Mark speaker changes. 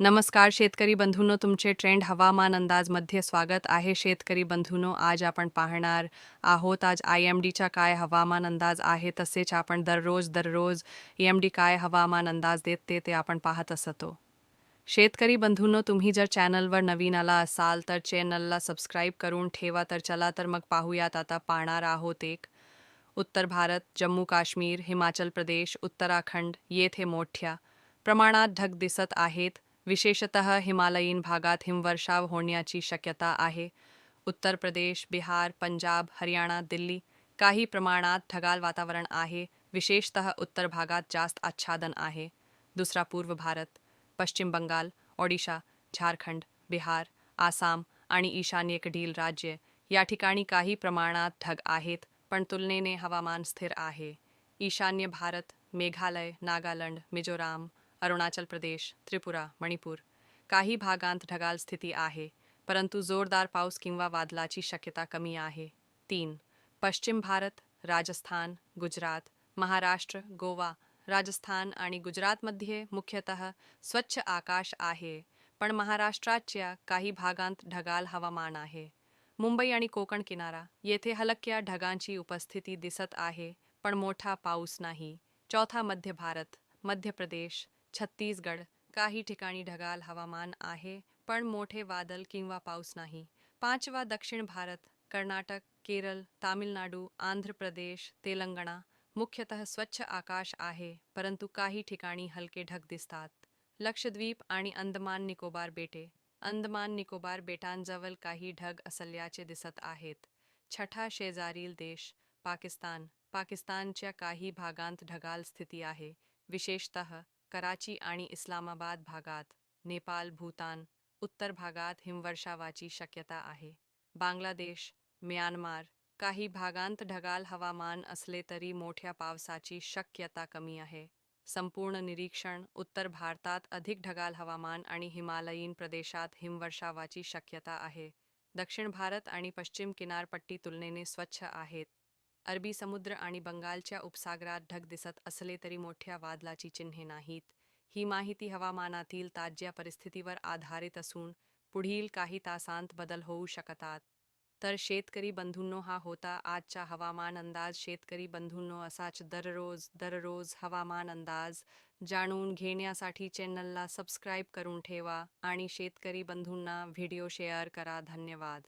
Speaker 1: नमस्कार शेतकरी बंधूंनो तुमचे ट्रेंड हवामान अंदाजमध्ये स्वागत आहे. शेतकरी बंधूंनो आज आपण पाहणार आहोत आज आय एम डीचा काय हवामान अंदाज आहे तसेच आपण दररोज दररोज एम डी काय हवामान अंदाज देत ते ते आपण पाहत असतो. शेतकरी बंधूंनो तुम्ही जर चॅनलवर नवीन आला असाल तर चॅनलला सबस्क्राईब करून ठेवा तर चला तर मग पाहूयात. आता पाहणार आहोत एक. उत्तर भारत जम्मू काश्मीर हिमाचल प्रदेश उत्तराखंड येथे मोठ्या प्रमाणात ढग दिसत आहेत. विशेषतः हिमालयीन भागात हिमवर्षाव होण्याची शक्यता आहे. उत्तर प्रदेश बिहार पंजाब हरियाणा दिल्ली काही प्रमाणात ढगाल वातावरण आहे. विशेषतः उत्तर भागात जास्त आच्छादन आहे. दुसरा पूर्व भारत पश्चिम बंगाल ओडिशा झारखंड बिहार आसाम आणि ईशान्येकडील राज्य या ठिकाणी काही प्रमाणात ढग आहेत पण तुलनेने हवामान स्थिर आहे. ईशान्य भारत मेघालय नागालँड मिझोराम अरुणाचल प्रदेश त्रिपुरा मणिपूर. काही भागांत ढगाळ स्थिती आहे परंतु जोरदार पाऊस किंवा वादळाची शक्यता कमी आहे. तीन. पश्चिम भारत राजस्थान गुजरात महाराष्ट्र गोवा. राजस्थान आणि गुजरातमध्ये मुख्यतः स्वच्छ आकाश आहे पण महाराष्ट्राच्या काही भागांत ढगाळ हवामान आहे. मुंबई आणि कोकण किनारा येथे हलक्या ढगांची उपस्थिती दिसत आहे पण मोठा पाऊस नाही. चौथा मध्य भारत मध्य प्रदेश छत्तीसगड काही ठिकाणी ढगाळ हवामान आहे पण मोठे वादल किंवा पाऊस नाही. पाचवा दक्षिण भारत कर्नाटक केरळ तामिळनाडू आंध्र प्रदेश तेलंगणा मुख्यतः स्वच्छ आकाश आहे परंतु काही ठिकाणी हलके ढग दिसतात. लक्षद्वीप आणि अंदमान निकोबार बेटे. अंदमान निकोबार बेटांजवळ काही ढग असल्याचे दिसत आहेत. छठा शेजारील देश पाकिस्तान. पाकिस्तानच्या काही भागांत ढगाल स्थिती आहे. विशेषतः कराची आणि इस्लामाबाद भागात नेपाळ भूतान उत्तर भागात हिमवर्षावाची शक्यता आहे. बांगलादेश म्यानमार काही भागांत ढगाळ हवामान असले तरी मोठ्या पावसाची शक्यता कमी आहे. संपूर्ण निरीक्षण उत्तर भारतात अधिक ढगाळ हवामान आणि हिमालयीन प्रदेशात हिमवर्षावाची शक्यता आहे. दक्षिण भारत आणि पश्चिम किनारपट्टी तुलनेने स्वच्छ आहेत. अरबी समुद्र आणि बंगालच्या उपसागरात ढग दिसत असले तरी मोठ्या वादळाची चिन्हे नाहीत. ही माहिती हवामानातील ताज्या परिस्थितीवर आधारित असून पुढील काही तासांत बदल होऊ शकतात. तर शेतकरी बंधूंनो हा होता आजचा हवामान अंदाज. शेतकरी बंधूंनो असाच दररोज दररोज हवामान अंदाज जाणून घेण्यासाठी चॅनलला सबस्क्राईब करून ठेवा आणि शेतकरी बंधूंना व्हिडिओ शेअर करा. धन्यवाद.